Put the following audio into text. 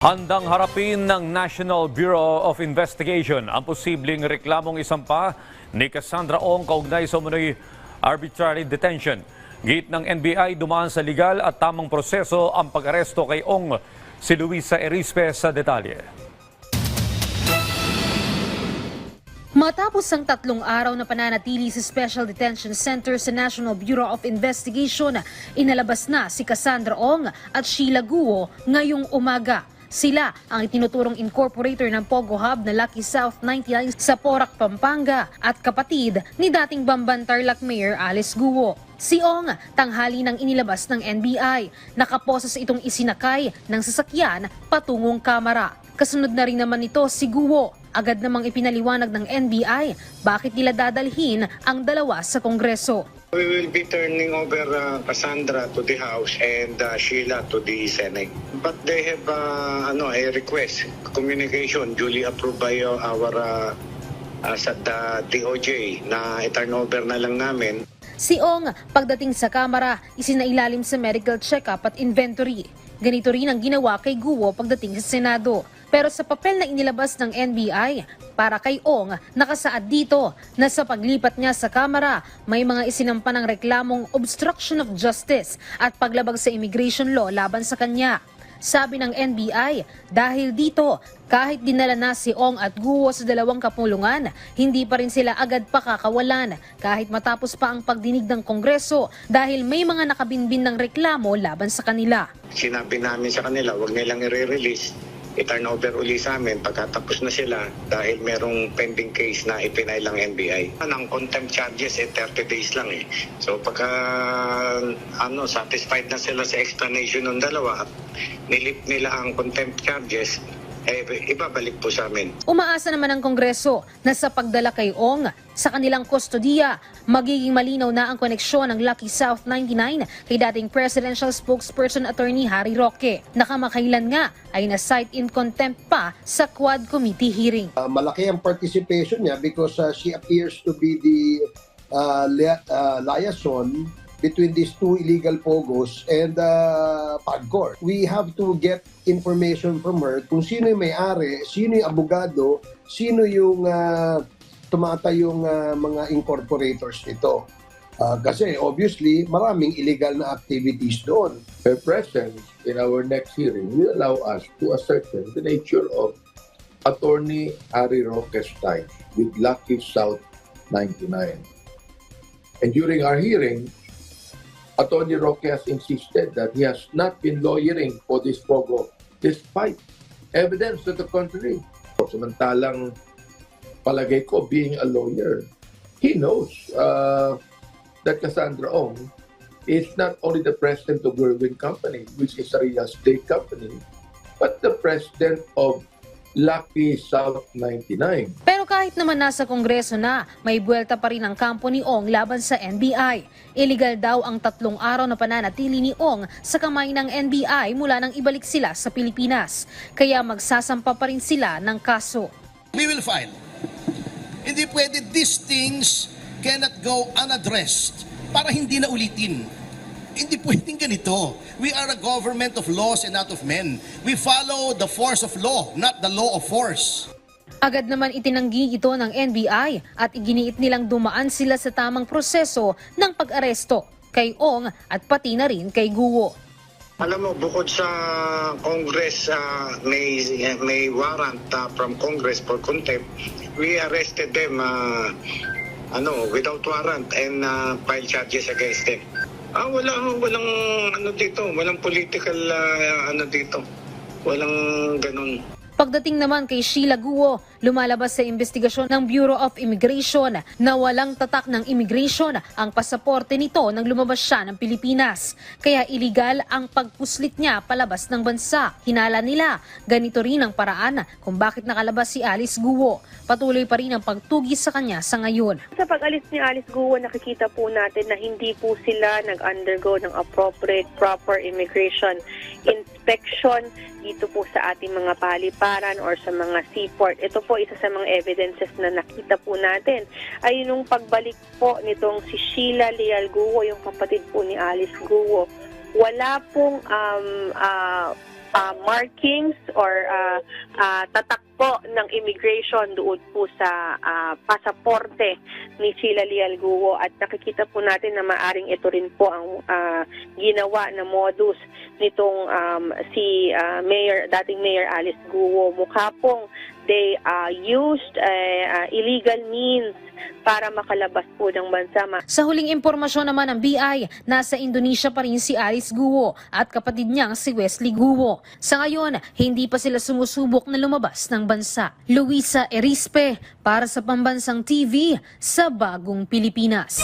Handang harapin ng National Bureau of Investigation ang posibleng reklamong isampa ni Cassandra Ong kaugnay sa umunoy arbitrary detention. Gate ng NBI dumaan sa legal at tamang proseso ang pag-aresto kay Ong. Si Luisa Erispe sa detalye. Matapos ang tatlong araw na pananatili sa Special Detention Center sa National Bureau of Investigation, inalabas na si Cassandra Ong at Sheila Guo ngayong umaga. Sila ang itinuturong incorporator ng Pogo Hub na Lucky South 99 sa Porac, Pampanga at kapatid ni dating Bamban Tarlac Mayor Alice Guo. Si Ong, tanghali nang inilabas ng NBI, nakaposes itong isinakay ng sasakyan patungong kamera. Kasunod na rin naman ito si Guo. Agad namang ipinaliwanag ng NBI bakit nila dadalhin ang dalawa sa Kongreso. We will be turning over uh, Cassandra to the House and uh, Sheila to the Senate. But they have uh, ano, a request, communication duly approved by uh, our uh, uh, sa the DOJ na i-turn over na lang namin. Si Ong, pagdating sa kamera, isinailalim sa medical check-up at inventory. Ganito rin ang ginawa kay Guo pagdating sa Senado. Pero sa papel na inilabas ng NBI, para kay Ong, nakasaad dito na sa paglipat niya sa kamera, may mga isinampa ng reklamong obstruction of justice at paglabag sa immigration law laban sa kanya. Sabi ng NBI, dahil dito, kahit dinala na si Ong at Guo sa dalawang kapulungan, hindi pa rin sila agad pakakawalan kahit matapos pa ang pagdinig ng Kongreso dahil may mga nakabinbin ng reklamo laban sa kanila. Sinabi namin sa kanila, huwag nilang i-release. I-turn over uli sa amin pagkatapos na sila dahil merong pending case na ipinay lang NBI. Ang contempt charges eh 30 days lang eh. So pagka ano, satisfied na sila sa explanation ng dalawa nilip nila ang contempt charges, eh, ibabalik po sa amin. Umaasa naman ang Kongreso na sa pagdala kay Ong sa kanilang kustodiya, magiging malinaw na ang koneksyon ng Lucky South 99 kay dating presidential spokesperson attorney Harry Roque. Nakamakailan nga ay na-cite in contempt pa sa Quad Committee hearing. Uh, malaki ang participation niya because uh, she appears to be the uh, lia- uh, liaison between these two illegal pogos and uh, PAGCOR. We have to get information from her kung sino yung may-ari, sino yung abogado, sino yung uh, tumatayong uh, mga incorporators nito. Uh, kasi obviously, maraming illegal na activities doon. Her presence in our next hearing will allow us to ascertain the nature of Attorney Harry Roque's ties with Lucky South 99. And during our hearing, Attorney Roque has insisted that he has not been lawyering for this Pogo despite evidence to the contrary. Samantalang palagay ko, being a lawyer, he knows uh, that Cassandra Ong is not only the president of Whirlwind Company, which is a real estate company, but the president of Lucky South 99. Pero kahit naman nasa Kongreso na, may buwelta pa rin ang kampo ni Ong laban sa NBI. Illegal daw ang tatlong araw na pananatili ni Ong sa kamay ng NBI mula nang ibalik sila sa Pilipinas. Kaya magsasampa pa rin sila ng kaso. we will file. Hindi pwede these things cannot go unaddressed para hindi na ulitin. Hindi pwedeng ganito. We are a government of laws and not of men. We follow the force of law, not the law of force. Agad naman itinanggi ito ng NBI at iginiit nilang dumaan sila sa tamang proseso ng pag-aresto kay Ong at pati na rin kay Guo. Alam mo, bukod sa Congress, uh, may, may warrant uh, from Congress for contempt, we arrested them uh, ano, without warrant and uh, filed charges against them. Ah, wala, walang ano dito, walang political uh, ano dito. Walang ganun. Pagdating naman kay Sheila Guo, lumalabas sa investigasyon ng Bureau of Immigration na walang tatak ng immigration ang pasaporte nito nang lumabas siya ng Pilipinas. Kaya iligal ang pagpuslit niya palabas ng bansa. Hinala nila, ganito rin ang paraan kung bakit nakalabas si Alice Guo. Patuloy pa rin ang pagtugi sa kanya sa ngayon. Sa pag-alis ni Alice Guo, nakikita po natin na hindi po sila nag-undergo ng appropriate, proper immigration inspection dito po sa ating mga paliparan or sa mga seaport. Ito po isa sa mga evidences na nakita po natin ay nung pagbalik po nitong si Sheila Leal Guo, yung kapatid po ni Alice Guo. Wala pong um, ah, ah, markings or ah, ah, tatak po ng immigration doon po sa ah, pasaporte ni Sheila Leal Guo at nakikita po natin na maaring ito rin po ang ah, ginawa na modus nitong um, si ah, Mayor dating Mayor Alice Guo. Mukha pong they ah, used eh, ah, illegal means para makalabas po ng bansa. Sa huling impormasyon naman ng BI, nasa Indonesia pa rin si Alice Guo at kapatid niyang si Wesley Guo. Sa ngayon, hindi pa sila sumusubok na lumabas ng bansa. Luisa Erispe para sa Pambansang TV sa Bagong Pilipinas.